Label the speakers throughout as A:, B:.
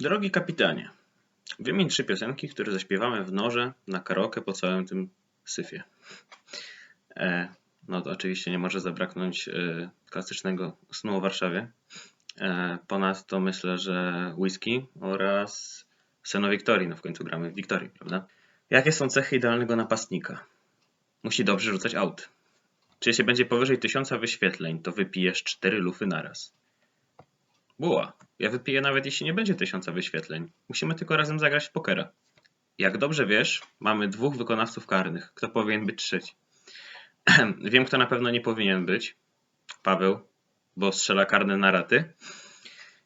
A: Drogi kapitanie, wymień trzy piosenki, które zaśpiewamy w norze na karaoke po całym tym syfie. E, no to oczywiście nie może zabraknąć e, klasycznego snu o Warszawie. E, ponadto myślę, że whisky oraz sen o Wiktorii. No w końcu gramy w Wiktorii, prawda? Jakie są cechy idealnego napastnika? Musi dobrze rzucać aut. Czy jeśli będzie powyżej tysiąca wyświetleń, to wypijesz cztery lufy naraz? Buła. Ja wypiję nawet jeśli nie będzie tysiąca wyświetleń. Musimy tylko razem zagrać w pokera. Jak dobrze wiesz, mamy dwóch wykonawców karnych. Kto powinien być trzeci? Wiem, kto na pewno nie powinien być. Paweł, bo strzela karne na raty.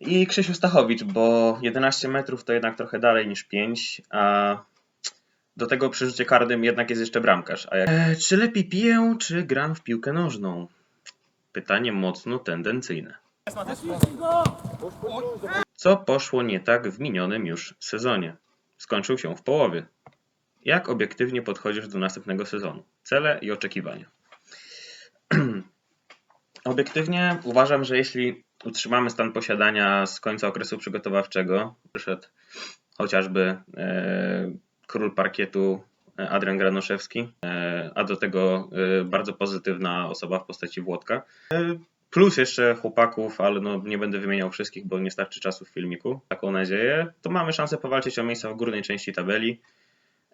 A: I Krzysiu Stachowicz, bo 11 metrów to jednak trochę dalej niż 5, a do tego przy rzucie karnym jednak jest jeszcze bramkarz. Jak... e, czy lepiej piję, czy gram w piłkę nożną? Pytanie mocno tendencyjne. Co poszło nie tak w minionym już sezonie? Skończył się w połowie. Jak obiektywnie podchodzisz do następnego sezonu? Cele i oczekiwania. obiektywnie uważam, że jeśli utrzymamy stan posiadania z końca okresu przygotowawczego, przyszedł chociażby e, król parkietu e, Adrian Granoszewski, e, a do tego e, bardzo pozytywna osoba w postaci Włodka. Plus jeszcze chłopaków, ale no nie będę wymieniał wszystkich, bo nie starczy czasu w filmiku. Taką nadzieję. To mamy szansę powalczyć o miejsca w górnej części tabeli.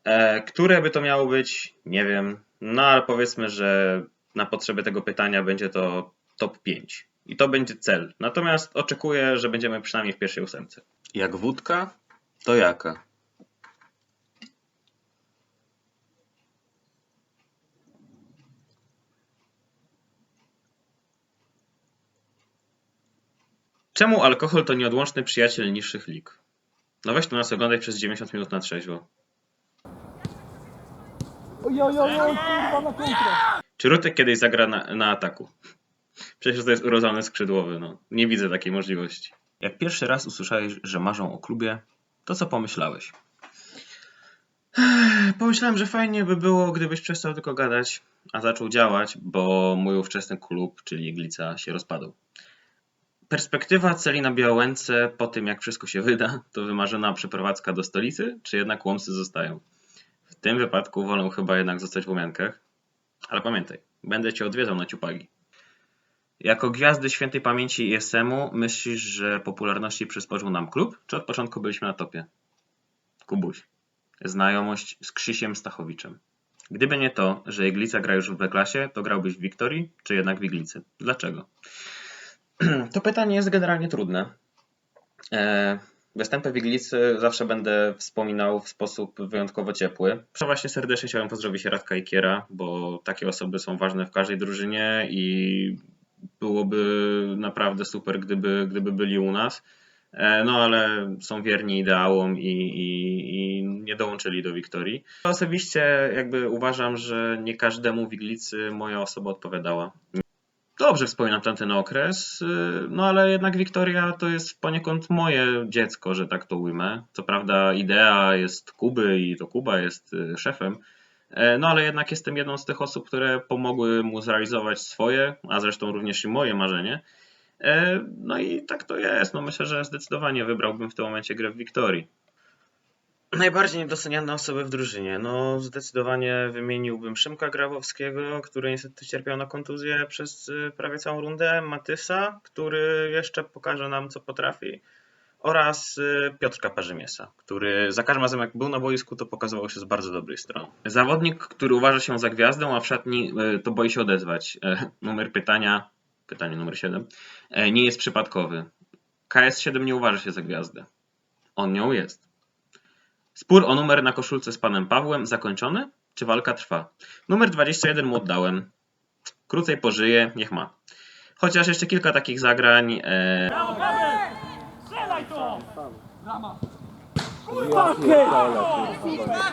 A: E, które by to miało być? Nie wiem. No ale powiedzmy, że na potrzeby tego pytania będzie to top 5. I to będzie cel. Natomiast oczekuję, że będziemy przynajmniej w pierwszej ósemce. Jak wódka, to jaka? Czemu alkohol to nieodłączny przyjaciel niższych lig? No weź to nas oglądaj przez 90 minut na trzeźwo.
B: Kurwa na kontrę.
A: Czy Rutek kiedyś zagra na, na ataku? Przecież to jest urodzony skrzydłowy, no. Nie widzę takiej możliwości. Jak pierwszy raz usłyszałeś, że marzą o klubie, to co pomyślałeś? Pomyślałem, że fajnie by było, gdybyś przestał tylko gadać, a zaczął działać, bo mój ówczesny klub, czyli Iglica, się rozpadł. Perspektywa celi na Białęce po tym, jak wszystko się wyda, to wymarzona przeprowadzka do stolicy, czy jednak Łomsy zostają? W tym wypadku wolę chyba jednak zostać w Łomiankach. Ale pamiętaj, będę cię odwiedzał na ciupagi. Jako gwiazdy świętej pamięci ISM-u myślisz, że popularności przysporzył nam klub, czy od początku byliśmy na topie? Kubuś. Znajomość z Krzysiem Stachowiczem. Gdyby nie to, że Iglica gra już w B-klasie, to grałbyś w Wiktorii, czy jednak w Iglicy? Dlaczego? To pytanie jest generalnie trudne. E, Występy w Iglicy zawsze będę wspominał w sposób wyjątkowo ciepły. Właśnie serdecznie chciałem pozdrowić Radka i Kiera, bo takie osoby są ważne w każdej drużynie i byłoby naprawdę super, gdyby, gdyby byli u nas. E, No ale są wierni ideałom i, i, i nie dołączyli do Wiktorii. Osobiście jakby uważam, że nie każdemu w Iglicy moja osoba odpowiadała. Dobrze wspominam tamten okres, yy, no ale jednak Wiktoria to jest poniekąd moje dziecko, że tak to ujmę. Co prawda idea jest Kuby i to Kuba jest yy, szefem, e, no ale jednak jestem jedną z tych osób, które pomogły mu zrealizować swoje, a zresztą również i moje marzenie. E, No i tak to jest. No myślę, że zdecydowanie wybrałbym w tym momencie grę w Wiktorii. Najbardziej niedoceniane osoby w drużynie. No, zdecydowanie wymieniłbym Szymka Grabowskiego, który niestety cierpiał na kontuzję przez y, prawie całą rundę, Matysa, który jeszcze pokaże nam, co potrafi, oraz y, Piotrka Parzymiesa, który za każdym razem, jak był na boisku, to pokazywał się z bardzo dobrej strony. Zawodnik, który uważa się za gwiazdę, a w szatni y, to boi się odezwać. Numer pytania, pytanie numer 7, e, nie jest przypadkowy. KS7 nie uważa się za gwiazdę. On nią jest. Spór o numer na koszulce z panem Pawłem zakończony? Czy walka trwa? Numer 21 mu oddałem. Krócej pożyje, niech ma. Chociaż jeszcze kilka takich zagrań. E,
B: Brawo, to! Kurwa, na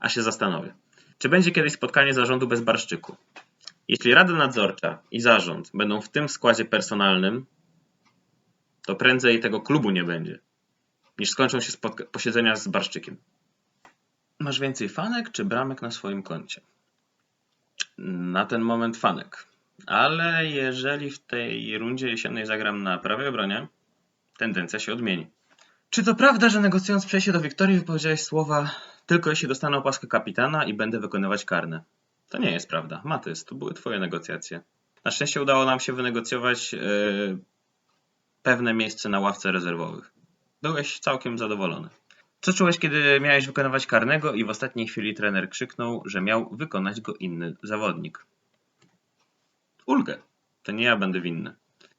A: a się zastanowię. Czy będzie kiedyś spotkanie zarządu bez Barszczyku? Jeśli Rada Nadzorcza i zarząd będą w tym składzie personalnym, to prędzej tego klubu nie będzie, niż skończą się posiedzenia z Barszczykiem. Masz więcej fanek czy bramek na swoim koncie? Na ten moment fanek. Ale jeżeli w tej rundzie jesiennej zagram na prawej obronie, tendencja się odmieni. Czy to prawda, że negocjując przejście do Wiktorii wypowiedziałeś słowa tylko jeśli dostanę opaskę kapitana i będę wykonywać karne? To nie jest prawda. Matys, to były twoje negocjacje. Na szczęście udało nam się wynegocjować yy, pewne miejsce na ławce rezerwowych. Byłeś całkiem zadowolony. Co czułeś, kiedy miałeś wykonywać karnego i w ostatniej chwili trener krzyknął, że miał wykonać go inny zawodnik? Ulgę. To nie ja będę winny.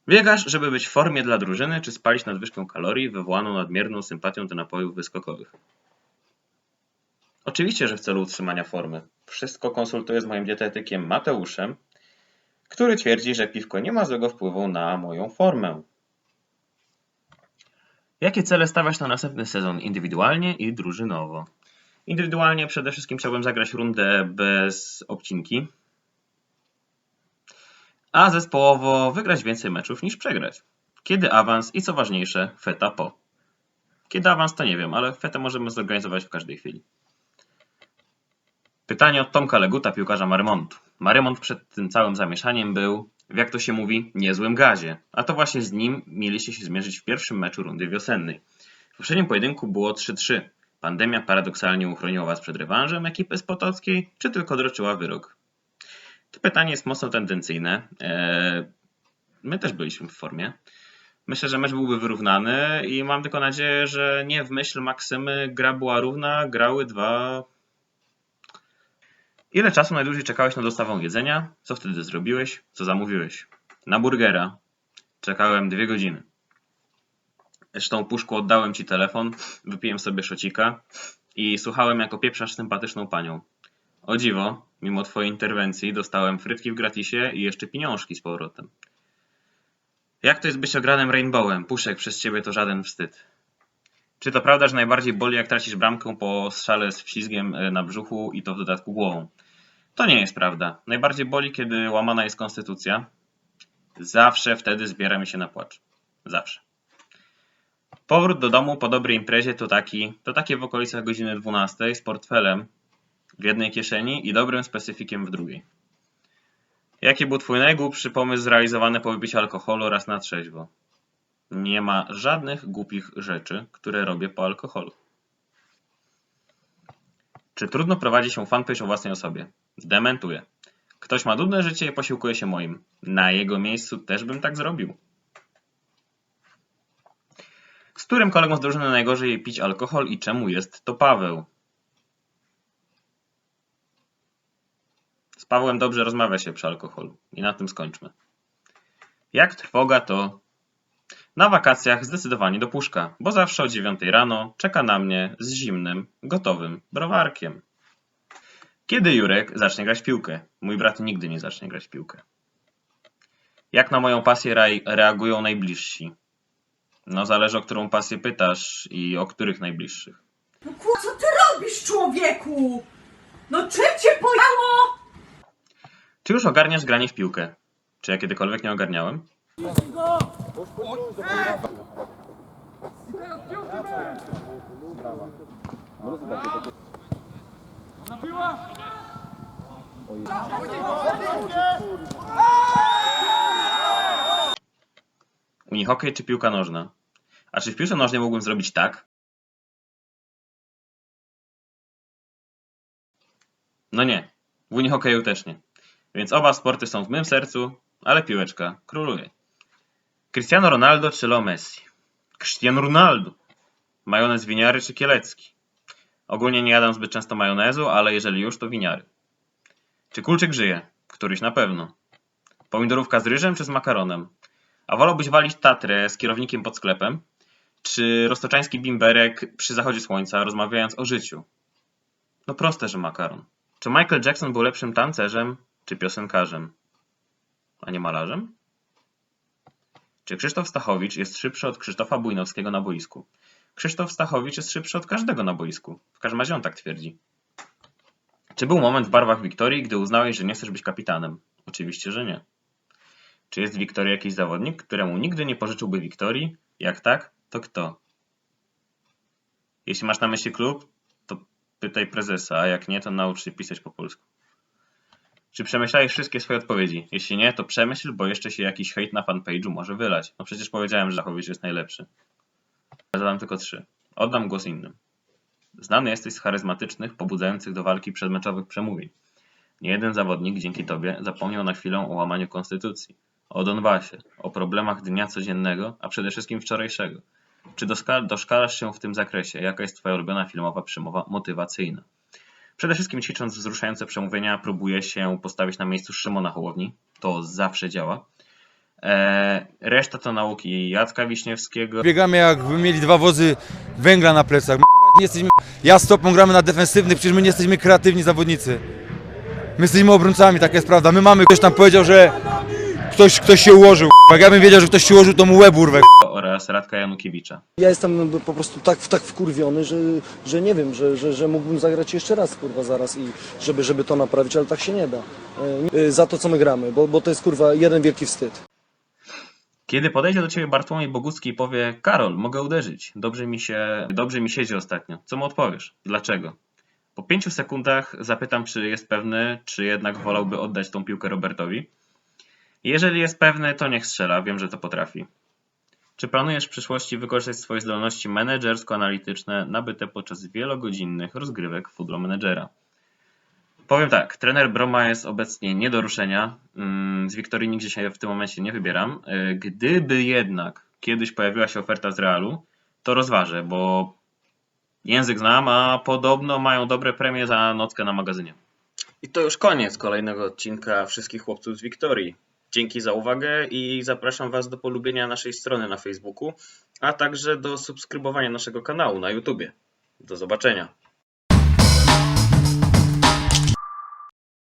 A: Biegasz, żeby być w formie dla drużyny, czy spalić nadwyżkę kalorii wywołaną nadmierną sympatią do napojów wyskokowych? Oczywiście, że w celu utrzymania formy. Wszystko konsultuję z moim dietetykiem Mateuszem, który twierdzi, że piwko nie ma złego wpływu na moją formę. Jakie cele stawiasz na następny sezon indywidualnie i drużynowo? Indywidualnie przede wszystkim chciałbym zagrać rundę bez obcinki, a zespołowo wygrać więcej meczów niż przegrać. Kiedy awans i co ważniejsze, feta po. Kiedy awans to nie wiem, ale fetę możemy zorganizować w każdej chwili. Pytanie od Tomka Leguta, piłkarza Marymontu. Marymont przed tym całym zamieszaniem był, w jak to się mówi, niezłym gazie. A to właśnie z nim mieliście się zmierzyć w pierwszym meczu rundy wiosennej. W poprzednim pojedynku było 3-3. Pandemia paradoksalnie uchroniła was przed rewanżem ekipy z Potockiej, czy tylko odroczyła wyrok? To pytanie jest mocno tendencyjne. Eee, My też byliśmy w formie. Myślę, że mecz byłby wyrównany i mam tylko nadzieję, że nie w myśl Maksymy gra była równa, grały dwa. Ile czasu najdłużej czekałeś na dostawę jedzenia? Co wtedy zrobiłeś? Co zamówiłeś? Na burgera. Czekałem dwie godziny. Zresztą puszku oddałem ci telefon, wypiłem sobie szocika i słuchałem jako pieprzasz sympatyczną panią. O dziwo, mimo twojej interwencji dostałem frytki w gratisie i jeszcze pieniążki z powrotem. Jak to jest być ogranym Rainbowem? Puszek przez ciebie to żaden wstyd. Czy to prawda, że najbardziej boli jak tracisz bramkę po strzale z wślizgiem e, na brzuchu i to w dodatku głową? To nie jest prawda. Najbardziej boli, kiedy łamana jest konstytucja. Zawsze wtedy zbiera mi się na płacz. Zawsze. Powrót do domu po dobrej imprezie to taki, to takie w okolicach godziny 12 z portfelem w jednej kieszeni i dobrym specyfikiem w drugiej. Jaki był twój najgłupszy pomysł zrealizowany po wypiciu alkoholu raz na trzeźwo? Nie ma żadnych głupich rzeczy, które robię po alkoholu. Czy trudno prowadzi się fanpage o własnej osobie? Dementuję. Ktoś ma nudne życie i posiłkuje się moim. Na jego miejscu też bym tak zrobił. Z którym kolegą z drużyny najgorzej pić alkohol i czemu jest to Paweł? Z Pawłem dobrze rozmawia się przy alkoholu. I na tym skończmy. Jak trwoga to na wakacjach zdecydowanie do puszka, bo zawsze o 9 rano czeka na mnie z zimnym, gotowym browarkiem. Kiedy Jurek zacznie grać w piłkę? Mój brat nigdy nie zacznie grać w piłkę. Jak na moją pasję reagują najbliżsi? No zależy o którą pasję pytasz i o których najbliższych.
C: No kurwa, co ty robisz, człowieku? No czym cię pojało?
A: Czy już ogarniasz granie w piłkę? Czy ja kiedykolwiek nie ogarniałem? Unihokej czy piłka nożna? A czy w piłce nożnej mógłbym zrobić tak? No nie, w unihokeju też nie. Więc oba sporty są w mym sercu, ale piłeczka króluje. Cristiano Ronaldo czy Leo Messi? Cristiano Ronaldo. Majonez winiary czy kielecki? Ogólnie nie jadam zbyt często majonezu, ale jeżeli już, to winiary. Czy kulczyk żyje? Któryś na pewno. Pomidorówka z ryżem czy z makaronem? A wolałbyś walić tatrę z kierownikiem pod sklepem? Czy roztoczański bimberek przy zachodzie słońca, rozmawiając o życiu? No proste, że makaron. Czy Michael Jackson był lepszym tancerzem czy piosenkarzem? A nie malarzem? Czy Krzysztof Stachowicz jest szybszy od Krzysztofa Bujnowskiego na boisku? Krzysztof Stachowicz jest szybszy od każdego na boisku. W każdym razie on tak twierdzi. Czy był moment w barwach Wiktorii, gdy uznałeś, że nie chcesz być kapitanem? Oczywiście, że nie. Czy jest w Wiktorii jakiś zawodnik, któremu nigdy nie pożyczyłby Wiktorii? Jak tak, to kto? Jeśli masz na myśli klub, to pytaj prezesa, a jak nie, to naucz się pisać po polsku. Czy przemyślałeś wszystkie swoje odpowiedzi? Jeśli nie, to przemyśl, bo jeszcze się jakiś hejt na fanpage'u może wylać. No przecież powiedziałem, że Zachowicz jest najlepszy. Ja zadam tylko trzy. Oddam głos innym. Znany jesteś z charyzmatycznych, pobudzających do walki przedmeczowych przemówień. Nie jeden zawodnik dzięki tobie zapomniał na chwilę o łamaniu konstytucji, o Donbasie, o problemach dnia codziennego, a przede wszystkim wczorajszego. Czy doszkalasz się w tym zakresie? Jaka jest twoja ulubiona filmowa przemowa motywacyjna? Przede wszystkim ćwicząc wzruszające przemówienia, próbuję się postawić na miejscu Szymona Hołowni. To zawsze działa. Eee, reszta to nauki Jacka Wiśniewskiego.
B: Biegamy jakby mieli dwa wozy węgla na plecach. Nie jesteśmy... Ja z topą gramy na defensywnych, przecież my nie jesteśmy kreatywni zawodnicy. My jesteśmy obrońcami, taka jest prawda. My mamy, ktoś tam powiedział, że ktoś, ktoś się ułożył. Jak ja bym wiedział, że ktoś się ułożył, to mu łeb urwę.
A: oraz Radka Janukiewicza.
D: Ja jestem po prostu tak, tak wkurwiony, że, że nie wiem, że, że, że mógłbym zagrać jeszcze raz kurwa zaraz i żeby, żeby to naprawić, ale tak się nie da. E, e, Za to co my gramy, bo, bo to jest kurwa jeden wielki wstyd.
A: Kiedy podejdzie do ciebie Bartłomiej Bogucki i powie Karol, mogę uderzyć, dobrze mi się, dobrze mi siedzi ostatnio, co mu odpowiesz? Dlaczego? Po pięciu sekundach zapytam, czy jest pewny, czy jednak wolałby oddać tą piłkę Robertowi. Jeżeli jest pewny, to niech strzela, wiem, że to potrafi. Czy planujesz w przyszłości wykorzystać swoje zdolności menedżersko-analityczne nabyte podczas wielogodzinnych rozgrywek Football Managera? Powiem tak, trener Broma jest obecnie nie do ruszenia. Mm, Z Wiktorii nigdzie się w tym momencie nie wybieram. Y, Gdyby jednak kiedyś pojawiła się oferta z Realu, to rozważę, bo język znam, a podobno mają dobre premie za nockę na magazynie. I to już koniec kolejnego odcinka Wszystkich Chłopców z Wiktorii. Dzięki za uwagę i zapraszam Was do polubienia naszej strony na Facebooku, a także do subskrybowania naszego kanału na YouTubie. Do zobaczenia.